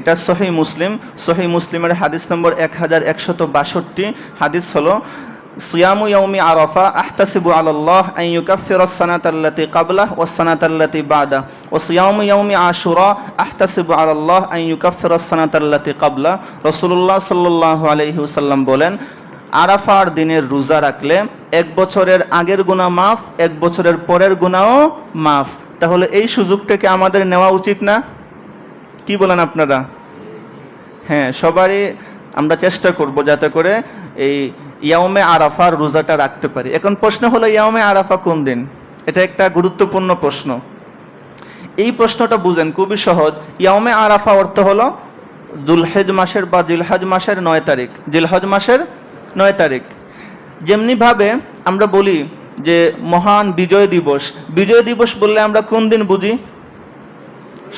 এটা সহি মুসলিম। সহি মুসলিমের হাদিস নম্বর এক হাজার একশত বাষট্টি। হাদিস হলো, সিয়ামু ইয়াউমি আরাফা আহতাসিবু আলাল্লাহ আন ইউকাফিরা সানাত আল্লাতি কাবলা ওয়া সানাত আল্লাতি বাদা। ওয়া সিয়ামু ইয়াউমি আশুরা আহতাসিবু আলাল্লাহ আন ইউকাফিরা সানাত আল্লাতি কাবলা রাসূলুল্লাহ সাল্লাল্লাহু আলাইহি ওয়াসাল্লাম বলেন, আরাফার দিনের রোজা রাখলে এক বছরের আগের গুনাহ মাফ, এক বছরের পরের গুনাহও মাফ। তাহলে এই সুযোগটাকে আমাদের নেওয়া উচিত না? কি বলেন আপনারা? হ্যাঁ সবারই আমরা চেষ্টা করব যাতে করে এই ইয়াউমে আরাফার রোজাটা রাখতে পারি। এখন প্রশ্ন হলো ইয়াউমে আরাফা কোন দিন? এটা একটা গুরুত্বপূর্ণ প্রশ্ন। এই প্রশ্নটা বুঝেন, খুবই সহজ। ইয়াউমে আরাফা অর্থ হলো জুলহেজ মাসের বা জিলহাজ মাসের নয় তারিখ। জিলহজ মাসের নয় তারিখ। যেমনিভাবে আমরা বলি যে মহান বিজয় দিবস। বিজয় দিবস বললে আমরা কোন দিন বুঝি?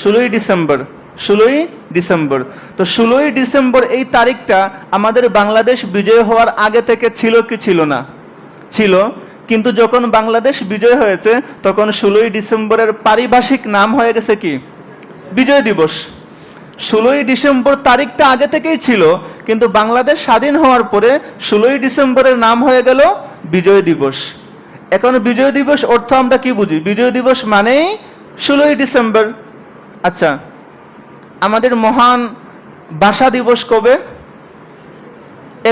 ষোলোই ডিসেম্বর। ষোলোই ডিসেম্বর। তো ষোলোই ডিসেম্বর এই তারিখটা আমাদের বাংলাদেশ বিজয় হওয়ার আগে থেকে ছিল কি ছিল না? ছিল। কিন্তু যখন বাংলাদেশ বিজয় হয়েছে, তখন ষোলোই ডিসেম্বরের পারিভাষিক নাম হয়ে গেছে কি? বিজয় দিবস। ষোলোই ডিসেম্বর তারিখটা আগে থেকেই ছিল, কিন্তু বাংলাদেশ স্বাধীন হওয়ার পরে ষোলোই ডিসেম্বরের নাম হয়ে গেল বিজয় দিবস। এখন বিজয় দিবস অর্থ আমরা কি বুঝি? বিজয় দিবস মানেই ষোলোই ডিসেম্বর। আচ্ছা আমাদের মহান ভাষা দিবস কবে?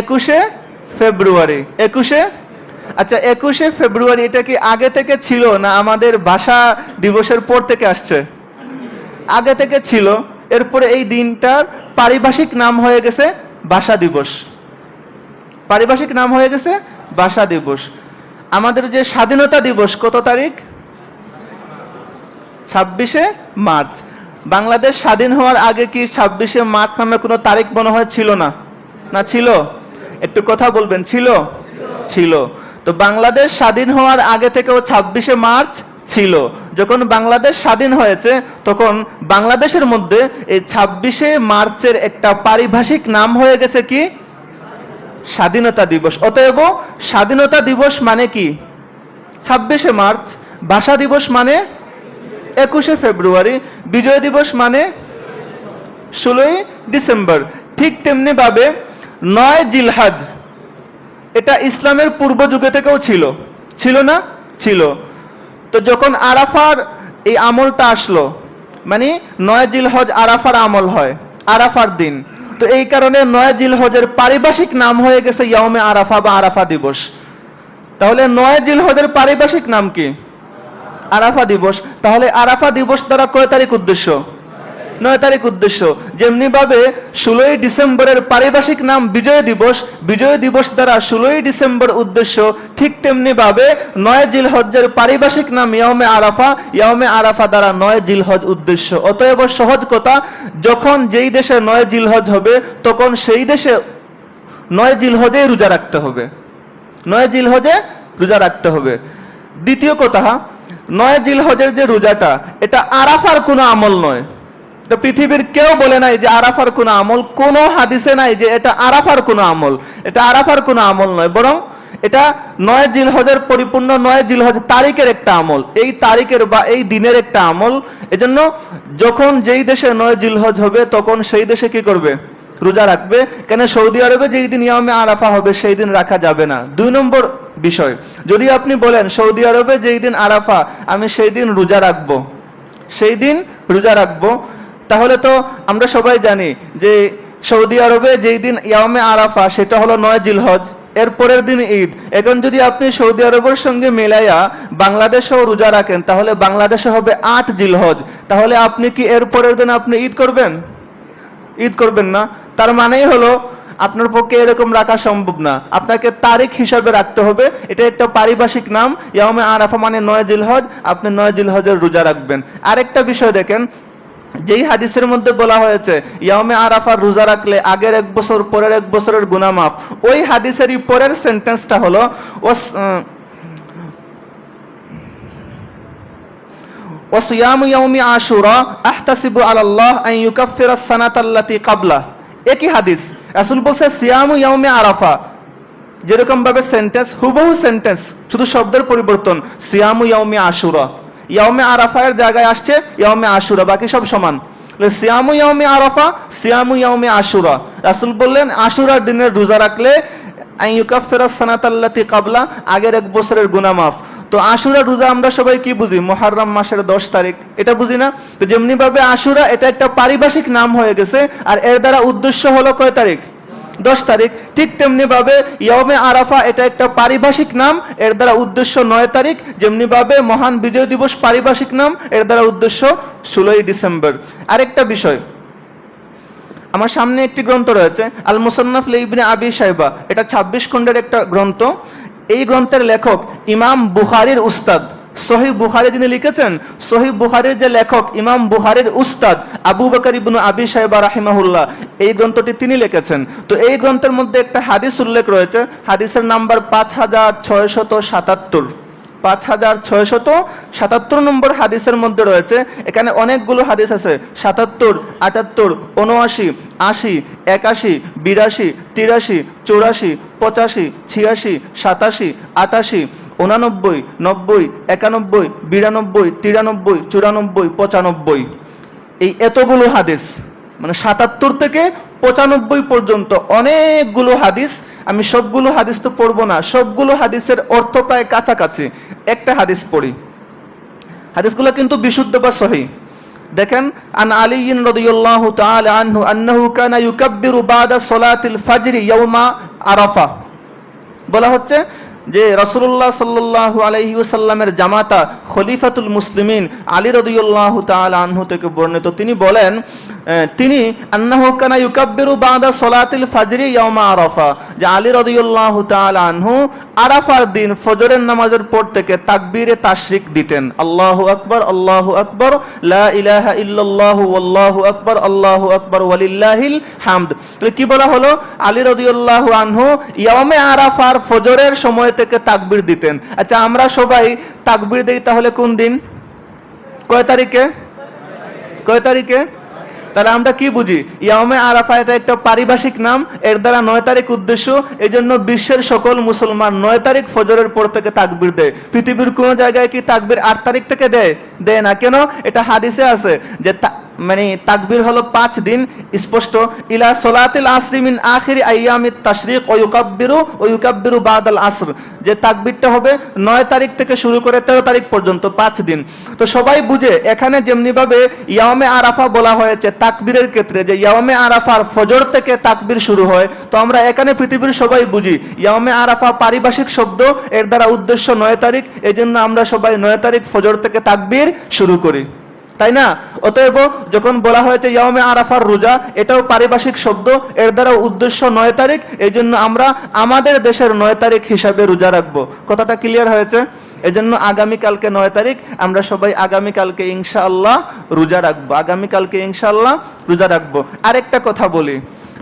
একুশে ফেব্রুয়ারি। একুশে? আচ্ছা একুশে ফেব্রুয়ারি এটা কি আগে থেকে ছিল না আমাদের ভাষা দিবসের পর থেকে আসছে? আগে থেকে ছিল। এরপরে এই দিনটার পারিভাষিক নাম হয়ে গেছে ভাষা দিবস। পারিভাষিক নাম হয়ে গেছে ভাষা দিবস। আমাদের যে স্বাধীনতা দিবস কত তারিখ? ছাব্বিশে মার্চ। বাংলাদেশ স্বাধীন হওয়ার আগে কি ছাব্বিশে মার্চ নামে কোনো তারিখ মনে হয় ছিল না? না ছিল? একটু কথা বলবেন, ছিল? ছিল। তো বাংলাদেশ স্বাধীন হওয়ার আগে থেকেও ছাব্বিশে মার্চ ছিল। যখন বাংলাদেশ স্বাধীন হয়েছে, তখন বাংলাদেশের মধ্যে এই ছাব্বিশে মার্চের একটা পারিভাষিক নাম হয়ে গেছে কি? স্বাধীনতা দিবস। অতএব স্বাধীনতা দিবস মানে কি? ছাব্বিশে মার্চ। ভাষা দিবস মানে একুশে ফেব্রুয়ারি। বিজয় দিবস মানে ষোলোই ডিসেম্বর, ঠিক তেমনি ভাবে নয় জিলহাজ। এটা ইসলামের পূর্ব যুগে থেকেও ছিল। ছিল না? ছিল। তো যখন আরাফার এই আমলটা আসলো মানে নয় জিলহজ আরাফার আমল হয়, আরাফার দিন। তো এই কারণে নয় জিলহজের পারিভাষিক নাম হয়ে গেছে ইয়মে আরাফা বা আরাফা দিবস। তাহলে নয় জিলহজের পারিভাষিক নাম কি? আরাফা দিবস। তাহলে আরাফা দিবস দ্বারা কয় তারিখ উদ্দেশ্য? নয় তারিখ উদ্দেশ্য। যেমনি ভাবে ষোলোই ডিসেম্বরের পারিভাষিক নাম বিজয় দিবস বিজয় দিবস দ্বারা ষোলোই ডিসেম্বর উদ্দেশ্য, ঠিক তেমনি ভাবে নয় জিলহজ্জের পারিভাষিক নাম ইয়মে আরাফা ইয়মে আরাফা দ্বারা নয় জিলহজ উদ্দেশ্য। অতএব সহজ কথা, যখন যেই দেশে নয় জিলহজ হবে, তখন সেই দেশে নয় জিলহজেই রোজা রাখতে হবে। নয় জিলহজে রোজা রাখতে হবে। দ্বিতীয় কথা নয় জিলহজের যে রোজাটা, এটা আরাফার কোনো আমল নয়। পৃথিবীর কেউ বলে নাই যে আরাফার কোনো আমল, কোনো হাদিসে নাই যে এটা আরাফার কোনো আমল। এটা আরাফার কোনো আমল নয়, বরং এটা নয় জিলহজের পরিপূর্ণ নয় জিলহজ তারিখের একটা আমল। এই তারিখের বা এই দিনের একটা আমল। এজন্য যখন যেই দেশে নয় জিলহজ হবে, তখন সেই দেশে কি করবে? রোজা রাখবে। কেন? সৌদি আরবে যেই দিন ইয়ামে আরাফা হবে, সেই দিন রাখা যাবে না। দুই নম্বর বিষয়। যদি আপনি বলেন, সৌদি আরবে যেই দিন আরাফা, আমি সেই দিন রোজা রাখব। সেই দিন রোজা রাখব। তাহলে তো আমরা সবাই জানি যে সৌদি আরবে যেই দিন ইয়ামে আরাফা, সেটা হলো নয় জিলহজ, এর পরের দিন ঈদ। এখন যদি আপনি সৌদি আরবের সঙ্গে মেলাইয়া বাংলাদেশেও রোজা রাখেন, তাহলে বাংলাদেশে হবে আট জিলহজ। তাহলে আপনি কি এর পরের দিন আপনি ঈদ করবেন? ঈদ করবেন না। তার মানেই হলো আপনার পক্ষে এরকম রাখা সম্ভব না। আপনাকে তারিখ হিসাবে রাখতে হবে। এটা একটা পারিভাষিক নাম। ইয়ামে আরাফা মানে নয় জিলহজ। আপনি নয় জিলহজের রোজা রাখবেন। আরেকটা বিষয় দেখেন, যেই হাদিসের মধ্যে বলা হয়েছে ইয়ামে আরাফার রোজা রাখলে আগের এক বছর, পরের এক বছরের গুণা মাফ। ওই হাদিসেরই পরের সেন্টেন্সটা হলো, ওস ওসিয়াম ইয়াউমি আশুরা আহতাসিবু আলাল্লাহ আন ইউকাফিরা সানাতাল্লাতি কাবলা। একই হাদিস। রাসূল বলছে, সিয়ামু ইয়াউমে আরাফা। যেরকম ভাবে সেন্টেন্স হুবহু সেন্টেন্স শুধু শব্দের পরিবর্তন, সিয়ামু ইয়াউমে আশুরা। ইয়াউমে আরাফার জায়গায় আসছে, ইয়াউমে আশুরা। বাকি সব সমান। সিয়ামু ইয়াউমে আরাফা, সিয়ামু ইয়াউমে আশুরা। রাসূল বললেন, আশুরার দিনের রোজা রাখলে আইয়ুকাফিরা সানাতাল্লাতি কাবলা, আগের এক বছরের গুনাহ মাফ। তো আশুরা রোজা আমরা সবাই কি বুঝি? মুহাররম মাসের দশ তারিখ। এটা বুঝি না? তো যেমনি ভাবে আশুরা, এটা একটা পারিভাষিক নাম হয়ে গেছে, আর এর দ্বারা উদ্দেশ্য হলো কয় তারিখ? দশ তারিখ। ঠিক তেমনি ভাবে ইয়মে আরাফা, এটা একটা পারিভাষিক নাম, এর দ্বারা উদ্দেশ্য নয় তারিখ। যেমনি ভাবে মহান বিজয় দিবস পারিভাষিক নাম, এর দ্বারা উদ্দেশ্য ষোলোই ডিসেম্বর। আরেকটা বিষয়। আমার সামনে একটি গ্রন্থ রয়েছে আল মুসান্নাফ ইবনে আবি সাহেবা এটা ছাব্বিশ খণ্ডের একটা গ্রন্থ। এই গ্রন্থের লেখক ইমাম বুহারির উস্তাদ। সহি বুখারি যিনি লিখেছেন সহি বুখারির যে লেখক ইমাম বুখারির উস্তাদ আবু বকর ইবনু আবি সাহেবা রাহিমাহুল্লাহ, এই গ্রন্থটি তিনি লিখেছেন। তো এই গ্রন্থের মধ্যে একটা হাদিস উল্লেখ রয়েছে, হাদিসের নাম্বার পাঁচ হাজার ছয়শত সাতাত্তর। পাঁচ হাজার ছয়শত সাতাত্তর নম্বর হাদিসের মধ্যে রয়েছে, এখানে অনেকগুলো হাদিস আছে, সাতাত্তর, আটাত্তর, উনআশি, আশি, একাশি, বিরাশি, তিরাশি, চৌরাশি পঁচাশি, ছিয়াশি, সাতাশি, আটাশি, উনানব্বই, নব্বই, একানব্বই, বিরানব্বই, তিরানব্বই, চুরানব্বই, পঁচানব্বই। এই এতগুলো হাদিস মানে সাতাত্তর থেকে পঁচানব্বই পর্যন্ত অনেকগুলো হাদিস, আমি সবগুলো হাদিস তো পড়ব না, সবগুলো হাদিসের অর্থ প্রায় কাছাকাছি। একটা হাদিস পড়ি। হাদিসগুলো কিন্তু বিশুদ্ধ বা সহি। দেখেন, আন আলিয়িন রাদিয়াল্লাহু তাআলা আনহু আন্নাহু কানা ইউকাব্বিরু বাদা সলাতিল ফাজরি ইয়াউমা আরাফা। বলা হচ্ছে যে রসুল্লাহ সাল্লাহ আলহি ওসাল্লামের জামাতা খলিফাতুল মুসলিমিন আলী রদিউল্লাহ তাল আনহু থেকে বর্ণিত। তিনি বলেন তিনি আন্নাহকানা কানা ইউকাব্বিরু বাদা সলাতিল ফাজরি ইয়ামা আরফা। যে আলী রদিউল্লাহ তাল আনহু আরাফার দিন ফজরের নামাজের পর থেকে তাকবীরে তাশরিক দিতেন। আল্লাহু আকবর আল্লাহু আকবর, লা ইলাহা ইল্লাল্লাহু, ওয়াল্লাহু আকবার, আল্লাহু আকবার, ওয়ালিল্লাহিল হামদ। তাহলে কি বলা হলো? আলী রাদিয়াল্লাহু আনহু ইয়ামে আরাফার ফজরের সময় থেকে তাকবীর দিতেন। আচ্ছা আমরা সবাই তাকবীর দেই তাহলে কোন দিন? কয় তারিখে? কয় তারিখে? তাহলে আমরা কি বুঝি? ইয়ামে আরাফা এটা একটা পারিভাষিক নাম, এর দ্বারা নয় তারিখ উদ্দেশ্য এই জন্য বিশ্বের সকল মুসলমান নয় তারিখ ফজরের পর থেকে তাকবির দেয়। পৃথিবীর কোন জায়গায় কি তাকবির আট তারিখ থেকে দেয়? দেয় না। কেন? এটা হাদিসে আছে যে মানে তাকবির হলো পাঁচ দিন স্পষ্ট, ইলা সলাতিল আসরি মিন আখিরি আইয়ামিত তাশরিক ও ইউকাব্বিরু ও ইউকাব্বিরু বাদাল আসর যে তাকবিরটা হবে নয় তারিখ থেকে শুরু করে তেরো তারিখ পর্যন্ত, পাঁচ দিন। তো সবাই বুঝে, এখানে যেমনি ভাবে ইয়ামে আরাফা বলা হয়েছে তাকবিরের ক্ষেত্রে, যে ইয়ামে আরাফার ফজর থেকে তাকবির শুরু হয়। তো আমরা এখানে পৃথিবীর সবাই বুঝি ইয়ামে আরাফা পারিভাষিক শব্দ, এর দ্বারা উদ্দেশ্য নয় তারিখ এই জন্য আমরা সবাই নয় তারিখ ফজর থেকে তাকবির শুরু করি। তাই না? অতএব যখন বলা হয়েছে ইয়ামে আরাফার রোজা, এটাও পারিভাষিক শব্দ, এর দ্বারা উদ্দেশ্য নয় তারিখ এই জন্য আমরা আমাদের দেশের নয় তারিখ হিসাবে রোজা রাখব। কথাটা ক্লিয়ার হয়েছে? এই জন্য আগামীকালকে নয় তারিখ, আমরা সবাই আগামীকালকে ইনশাআল্লাহ রোজা রাখব। আগামীকালকে ইনশাআল্লাহ রোজা রাখব। আরেকটা কথা বলি।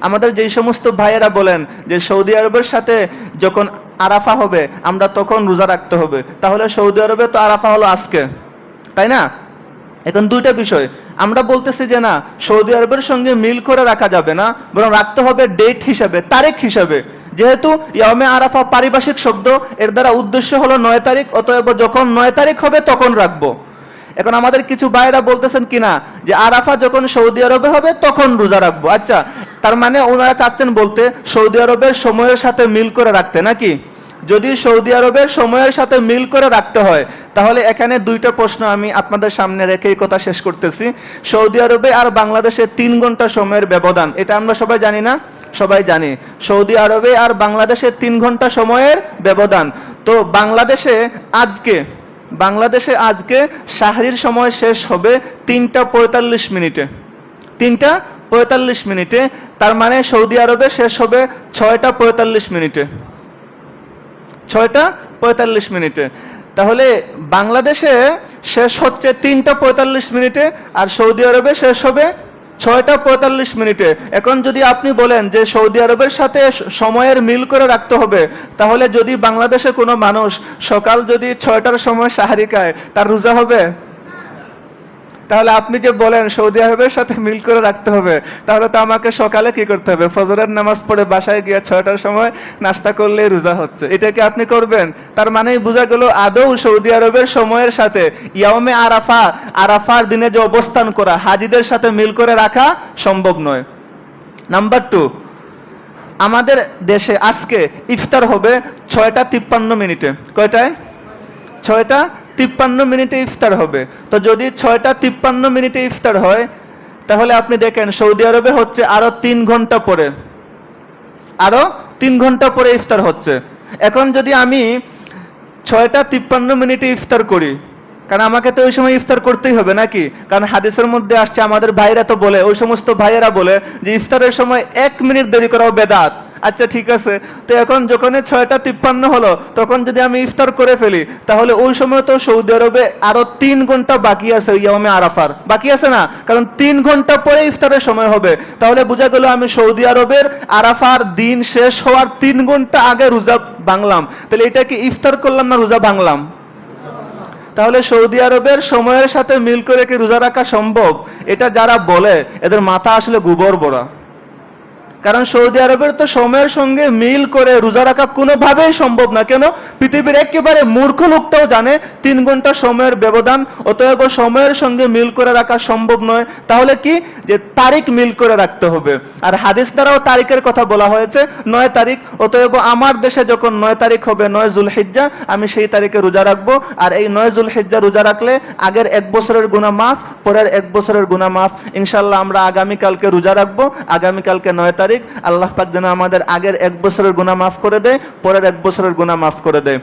আমাদের যেই সমস্ত ভাইয়েরা বলেন যে সৌদি আরবের সাথে যখন আরাফা হবে, আমরা তখন রোজা রাখতে হবে। তাহলে সৌদি আরবে তো আরাফা হলো আজকে, তাই না? এখন দুইটা বিষয়। আমরা বলতেছি যে না, সৌদি আরবের সঙ্গে মিল করে রাখা যাবে না, বরং রাখতে হবে ডেট হিসাবে, তারিখ হিসাবে। যেহেতু ইয়ামে আরাফা পারিভাষিক শব্দ, এর দ্বারা উদ্দেশ্য হলো নয় তারিখ, অতএব যখন নয় তারিখ হবে তখন রাখব। এখন আমাদের কিছু ভাইয়েরা বলতেছেন কিনা যে আরাফা যখন সৌদি আরবে হবে তখন রোজা রাখব। আচ্ছা তার মানে ওনারা চাচ্ছেন বলতে, সৌদি আরবের সময়ের সাথে মিল করে রাখতে, নাকি? যদি সৌদি আরবের সময়ের সাথে মিল করে রাখতে হয়, তাহলে এখানে দুইটা প্রশ্ন আমি আপনাদের সামনে রেখে এই কথা শেষ করতেছি। সৌদি আরবে আর বাংলাদেশে তিন ঘণ্টা সময়ের ব্যবধান, এটা আমরা সবাই জানি না? সবাই জানি। সৌদি আরবে আর বাংলাদেশে তিন ঘণ্টা সময়ের ব্যবধান। তো বাংলাদেশে আজকে বাংলাদেশে আজকে শাহরির সময় শেষ হবে তিনটা পঁয়তাল্লিশ মিনিটে। তিনটা পঁয়তাল্লিশ মিনিটে, তার মানে সৌদি আরবে শেষ হবে ছয়টা পঁয়তাল্লিশ মিনিটে। ছয়টা পঁয়তাল্লিশ মিনিটে। তাহলে বাংলাদেশে শেষ হচ্ছে তিনটা পঁয়তাল্লিশ মিনিটে আর সৌদি আরবে শেষ হবে ছয়টা পঁয়তাল্লিশ মিনিটে। এখন যদি আপনি বলেন যে সৌদি আরবের সাথে সময়ের মিল করে রাখতে হবে, তাহলে যদি বাংলাদেশে কোনো মানুষ সকাল যদি ছয়টার সময় সাহারি খায়, তার রোজা হবে? তাহলে আপনি যে বলেন সৌদি আরবের সাথে মিল করে রাখতে হবে, তাহলে তো আমাকে সকালে কি করতে হবে? ফজরের নামাজ পড়ে বাসায় গিয়ে ছয়টার সময় নাস্তা করলে রোজা হচ্ছে। এটা কি আপনি করবেন? তার মানেই বোঝা গেল আদৌ সৌদি আরবের সময়ের সাথে ইয়ামে আরাফা, আরাফার দিনে যে অবস্থান করা, হাজিদের সাথে মিল করে রাখা সম্ভব নয়। নাম্বার টু, আমাদের দেশে আজকে ইফতার হবে ছয়টা তিপ্পান্ন মিনিটে। কয়টায়? ছয়টা তিপ্পান্ন মিনিটে ইফতার হবে। তো যদি ছয়টা তিপ্পান্ন মিনিটে ইফতার হয়, তাহলে আপনি দেখেন সৌদি আরবে হচ্ছে আরও তিন ঘণ্টা পরে। আরও তিন ঘণ্টা পরে ইফতার হচ্ছে। এখন যদি আমি ছয়টা তিপ্পান্ন মিনিটে ইফতার করি, কারণ আমাকে তো ওই সময় ইফতার করতেই হবে নাকি? কারণ হাদিসের মধ্যে আসছে, আমাদের ভাইরা তো বলে, ওই সমস্ত ভাইয়েরা বলে যে ইফতারের সময় এক মিনিট দেরি করাও বেদাত। আচ্ছা ঠিক আছে। তো এখন যখন ছয়টা তিপ্পান্ন হলো, তখন যদি আমি ইফতার করে ফেলি, তাহলে ওই সময় তো সৌদি আরবে আরও তিন ঘণ্টা বাকি আছে ইয়ামে আরাফার। বাকি আছে না? কারণ তিন ঘণ্টা পরে ইফতারের সময় হবে। তাহলে বোঝা গেল আমি সৌদি আরবের আরাফার দিন শেষ হওয়ার তিন ঘণ্টা আগে রোজা ভাঙলাম তাহলে এটা কি ইফতার করলাম না রোজা ভাঙলাম তাহলে সৌদি আরবের সময়ের সাথে মিল করে কি রোজা রাখা সম্ভব? এটা যারা বলে, এদের মাথা আসলে গোবর বড়া। কারণ সৌদি আরবের তো সময়ের সঙ্গে মিল করে রোজা রাখা কোনোভাবেই সম্ভব না। কেন? পৃথিবীর একেবারে মূর্খ লোকটাও জানে তিন ঘণ্টা সময়ের ব্যবধান, অতএব সময়ের সঙ্গে মিল করে রাখা সম্ভব নয়। তাহলে কি? যে তারিখ মিল করে রাখতে হবে। আর হাদিস দ্বারাও তারিখের কথা বলা হয়েছে, নয় তারিখ। অতএব আমার দেশে যখন নয় তারিখ হবে, নয় জুলহিজ্জা, আমি সেই তারিখে রোজা রাখব। আর এই নয় জুলহিজ্জা রোজা রাখলে আগের এক বছরের গুণা মাফ, পরের এক বছরের গুণা মাফ। ইনশাল্লাহ আমরা আগামীকালকে রোজা রাখব। আগামীকালকে নয় তারিখ, আল্লাহ পাক যেন আমাদের আগের এক বছরের গুণা মাফ করে দেয়, পরের এক বছরের গুণা মাফ করে দেয়।